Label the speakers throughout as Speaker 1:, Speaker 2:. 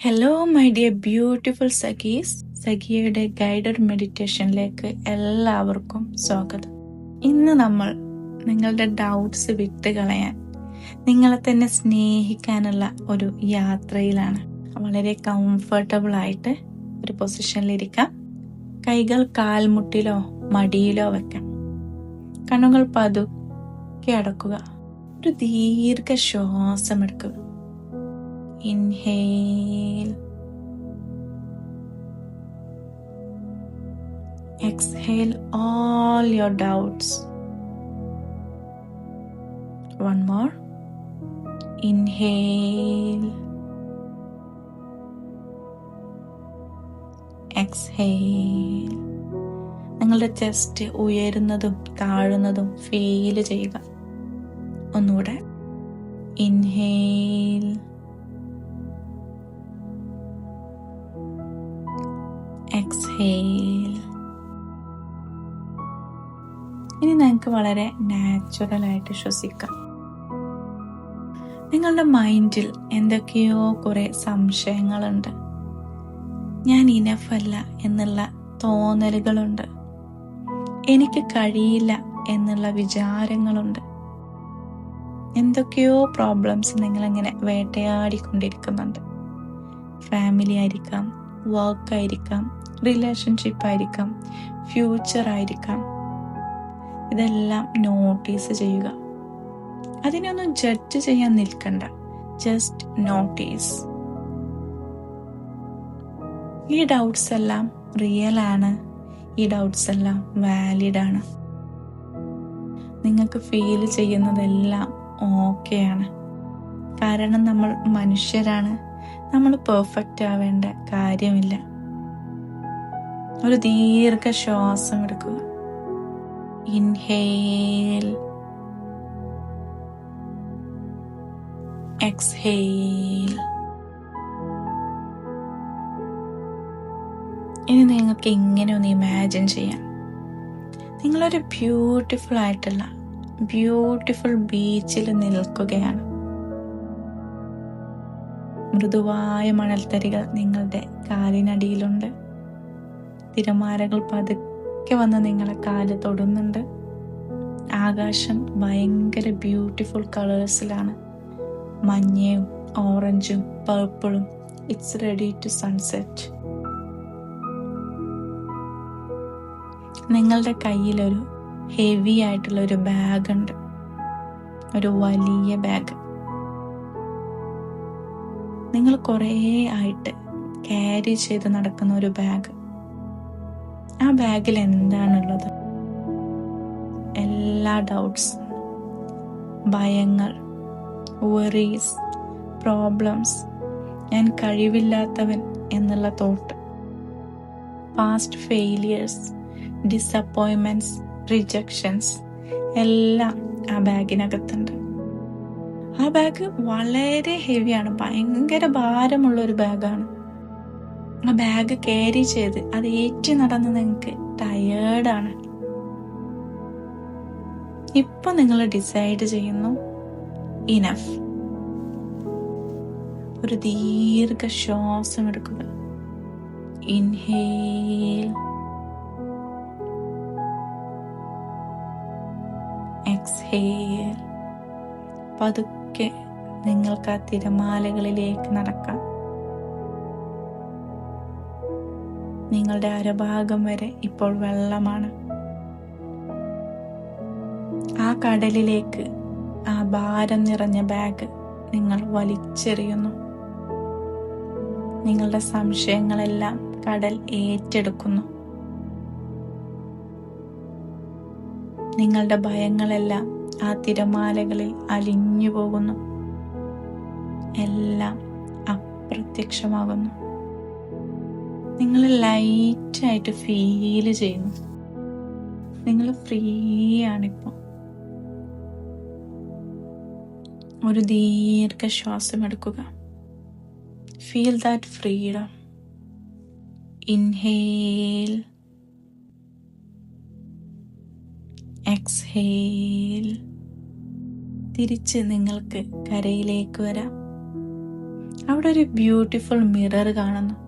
Speaker 1: Hello my dear beautiful സഖീസ് സഖിയയുടെ guided മെഡിറ്റേഷനിലേക്ക് എല്ലാവർക്കും സ്വാഗതം. ഇന്ന് നമ്മൾ നിങ്ങളുടെ ഡൗട്ട്സ് വിട്ട് കളയാൻ നിങ്ങളെ തന്നെ സ്നേഹിക്കാനുള്ള ഒരു യാത്രയിലാണ്. വളരെ കംഫർട്ടബിൾ ആയിട്ട് ഒരു പൊസിഷനിലിരിക്കാം കൈകൾ കാൽമുട്ടിലോ മടിയിലോ വെക്കാം. കണ്ണുകൾ പതുക്കെ അടക്കുക. ഒരു ദീർഘ ശ്വാസം എടുക്കുക Inhale. Exhale all your doubts. One more. Inhale. Exhale. നിങ്ങളുടെ ചെസ്റ്റ് ഉയരുന്നതും താഴുന്നതും ഫീൽ ചെയ്യുക ഒന്നുകൂടെ ഇൻഹേൽ എക്സ്ഹേൽ ഇനി നിങ്ങൾക്ക് വളരെ നാച്ചുറലായിട്ട് ശ്വസിക്കാം. നിങ്ങളുടെ മൈൻഡിൽ എന്തൊക്കെയോ കുറെ സംശയങ്ങളുണ്ട്. ഞാൻ ഇനഫല്ല എന്നുള്ള തോന്നലുകളുണ്ട്. എനിക്ക് കഴിയില്ല എന്നുള്ള വിചാരങ്ങളുണ്ട്. എന്തൊക്കെയോ പ്രോബ്ലംസ് നിങ്ങളിങ്ങനെ വേട്ടയാടിക്കൊണ്ടിരിക്കുന്നുണ്ട്. ഫാമിലി ആയിരിക്കാം വർക്ക് ആയിരിക്കാം റിലേഷൻഷിപ്പ് ആയിരിക്കാം. ഫ്യൂച്ചർ ആയിരിക്കാം. ഇതെല്ലാം നോട്ടീസ് ചെയ്യുക. അതിനൊന്നും ജഡ്ജ് ചെയ്യാൻ നിൽക്കണ്ട. ജസ്റ്റ് നോട്ടീസ് ഈ ഡൗട്ട്സ് എല്ലാം റിയൽ ആണ്. ഈ ഡൗട്ട്സ് എല്ലാം വാലിഡ് ആണ്. നിങ്ങൾക്ക് ഫീൽ ചെയ്യുന്നതെല്ലാം ഓക്കെയാണ് കാരണം നമ്മൾ മനുഷ്യരാണ്. നമ്മൾ പെർഫെക്റ്റ് ആവേണ്ട കാര്യമില്ല. ഒരു ദീർഘ ശ്വാസം എടുക്കുക. ഇൻഹേൽ എക്സ്ഹേൽ ഇനി നിങ്ങൾക്ക് ഇങ്ങനെ ഒന്ന് ഇമാജിൻ ചെയ്യാം. നിങ്ങളൊരു ബ്യൂട്ടിഫുൾ ആയിട്ടുള്ള ബ്യൂട്ടിഫുൾ ബീച്ചിൽ നിൽക്കുകയാണ്. മൃദുവായ മണൽത്തരികൾ നിങ്ങളുടെ കാലിനടിയിലുണ്ട്. തിരമാലകൾ പതുക്കെ വന്ന് നിങ്ങളെ കാൽ തൊടുന്നുണ്ട്. ആകാശം ഭയങ്കര ബ്യൂട്ടിഫുൾ കളേഴ്സിലാണ് മഞ്ഞയും ഓറഞ്ചും പേർപ്പിളും ഇറ്റ്സ് റെഡി ടു സൺസെറ്റ് നിങ്ങളുടെ കയ്യിലൊരു ഹെവി ആയിട്ടുള്ള ഒരു ബാഗ് ഉണ്ട്. ഒരു വലിയ ബാഗ് നിങ്ങൾ കുറേ ആയിട്ട് ക്യാരി ചെയ്ത് നടക്കുന്ന ഒരു ബാഗ് ആ ബാഗിൽ എന്താണുള്ളത്? എല്ലാ ഡൗട്ട്സ് ഭയങ്ങൾ വറീസ് പ്രോബ്ലംസ് ഞാൻ കഴിവില്ലാത്തവൻ എന്നുള്ള thought past failures disappointments rejections എല്ലാം ആ ബാഗിനകത്തുണ്ട്. ആ ബാഗ് വളരെ ഹെവിയാണ് ഭയങ്കര ഭാരമുള്ള ഒരു ബാഗാണ് ആ ബാഗ് ക്യാരി ചെയ്ത് അത് ഏറ്റി നടന്ന് നിങ്ങൾക്ക് ടയേർഡാണ് ഇപ്പൊ നിങ്ങൾ ഡിസൈഡ് ചെയ്യുന്നു ഇനഫ് ഒരു ദീർഘ ശ്വാസം എടുക്കുക. ഇൻഹേൽ എക്സ്ഹേൽ പതുക്കെ നിങ്ങൾക്ക് ആ തിരമാലകളിലേക്ക് നടക്കാം. നിങ്ങളുടെ അരഭാഗം വരെ ഇപ്പോൾ വെള്ളമാണ്. ആ കടലിലേക്ക് ആ ഭാരം നിറഞ്ഞ ബാഗ് നിങ്ങൾ വലിച്ചെറിയുന്നു. നിങ്ങളുടെ സംശയങ്ങളെല്ലാം കടൽ ഏറ്റെടുക്കുന്നു. നിങ്ങളുടെ ഭയങ്ങളെല്ലാം ആ തിരമാലകളിൽ അലിഞ്ഞു പോകുന്നു എല്ലാം അപ്രത്യക്ഷമാകുന്നു. നിങ്ങൾ ലൈറ്റായിട്ട് ഫീൽ ചെയ്യുന്നു. നിങ്ങൾ ഫ്രീ ആണിപ്പോൾ ഒരു ദീർഘ ശ്വാസം എടുക്കുക. Feel that freedom inhale exhale തിരിച്ച് നിങ്ങൾക്ക് കരയിലേക്ക് വരാം. അവിടെ ഒരു ബ്യൂട്ടിഫുൾ മിറർ കാണുന്നു.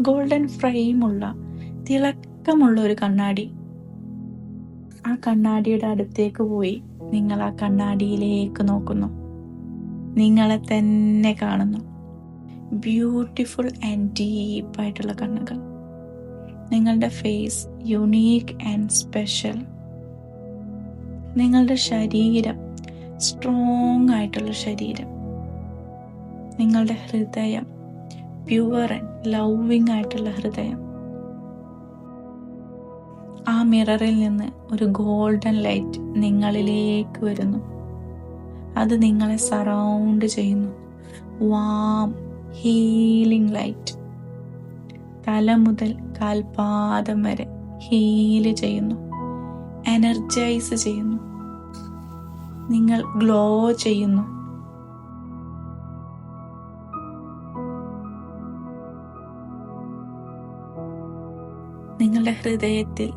Speaker 1: ഗോൾഡൻ ഫ്രെയിമുള്ള തിളക്കമുള്ള ഒരു കണ്ണാടി. ആ കണ്ണാടിയുടെ അടുത്തേക്ക് പോയി നിങ്ങൾ ആ കണ്ണാടിയിലേക്ക് നോക്കുന്നു. നിങ്ങളെ തന്നെ കാണുന്നു. ബ്യൂട്ടിഫുൾ ആൻഡ് ഡീപ്പായിട്ടുള്ള കണ്ണുകൾ. നിങ്ങളുടെ ഫേസ് യുണീക്ക് ആൻഡ് സ്പെഷ്യൽ നിങ്ങളുടെ ശരീരം സ്ട്രോങ് ആയിട്ടുള്ള ശരീരം. നിങ്ങളുടെ ഹൃദയം പ്യുവർ ആൻഡ് ലവിങ് ആയിട്ടുള്ള ഹൃദയം. ആ മിററിൽ നിന്ന് ഒരു ഗോൾഡൻ ലൈറ്റ് നിങ്ങളിലേക്ക് വരുന്നു. അത് നിങ്ങളെ സറൗണ്ട് ചെയ്യുന്നു. Warm healing light. തല മുതൽ കാൽപാദം വരെ ഹീൽ ചെയ്യുന്നു. എനർജൈസ് ചെയ്യുന്നു. നിങ്ങൾ ഗ്ലോ ചെയ്യുന്നു. നിങ്ങളുടെ ഹൃദയത്തിൽ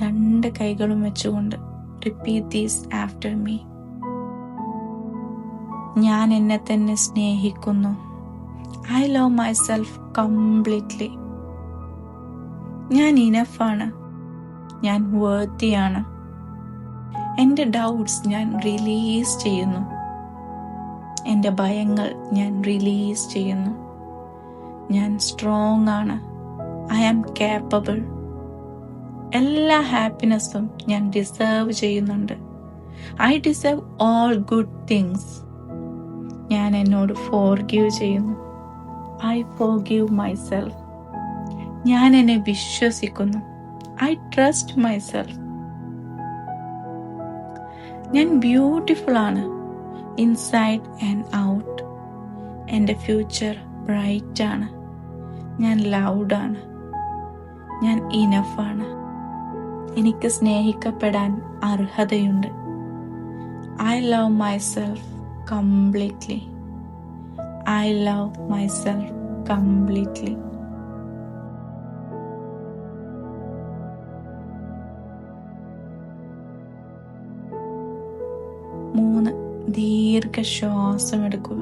Speaker 1: രണ്ട് കൈകളും വെച്ചുകൊണ്ട് റിപ്പീറ്റ് ദീസ് ആഫ്റ്റർ മീ ഞാൻ എന്നെ തന്നെ സ്നേഹിക്കുന്നു. I love myself completely ഞാൻ ഇനഫാണ് ഞാൻ വേർത്തിയാണ് എന്റെ ഡൗട്ട്സ് ഞാൻ റിലീസ് ചെയ്യുന്നു. എന്റെ ഭയങ്ങൾ ഞാൻ റിലീസ് ചെയ്യുന്നു. ഞാൻ സ്ട്രോങ് ആണ്. ഐ ആം കേപ്പബിൾ എല്ലാ ഹാപ്പിനെസ്സും ഞാൻ ഡിസേർവ് ചെയ്യുന്നുണ്ട്. I deserve all good things ഞാൻ എന്നോട് ഫോർ ഗീവ് ചെയ്യുന്നു. ഐ ഫോർ ഗീവ് മൈസെൽഫ് ഞാൻ എന്നെ വിശ്വസിക്കുന്നു. ഐ ട്രസ്റ്റ് മൈസെൽഫ് ഞാൻ ബ്യൂട്ടിഫുൾ ആണ്. ഇൻസൈഡ് ആൻഡ് ഔട്ട് എന്റെ ഫ്യൂച്ചർ ബ്രൈറ്റ് ആണ്. ഞാൻ ലൗഡാണ് ഞാൻ ഇനഫാണ് എനിക്ക് സ്നേഹിക്കപ്പെടാൻ അർഹതയുണ്ട്. I love myself completely I love myself completely മൂന്ന് ദീർഘശ്വാസം എടുക്കുക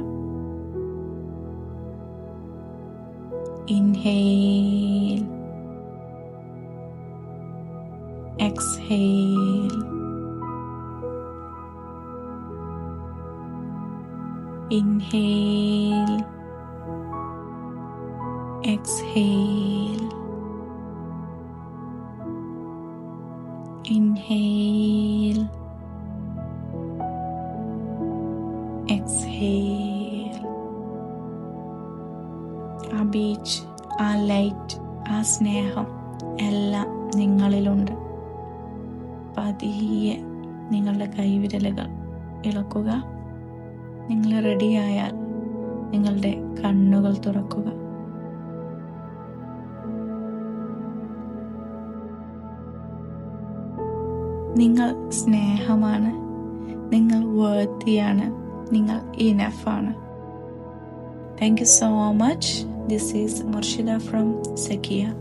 Speaker 1: inhale exhale. Inhale. Exhale. Inhale. Exhale. ആ ബീച്ച് ആ ലൈറ്റ് ആ സ്നേഹം എല്ലാം നിങ്ങളിലുണ്ട് പതിയെ നിങ്ങളുടെ കൈവിരലുകൾ ഇളക്കുക. നിങ്ങൾ റെഡിയായാൽ നിങ്ങളുടെ കണ്ണുകൾ തുറക്കുക. നിങ്ങൾ സ്നേഹമാണ്. നിങ്ങൾ വേർത്തിയാണ് നിങ്ങൾ ഇനഫാണ് thank you so much this is Murshida from Sakhiya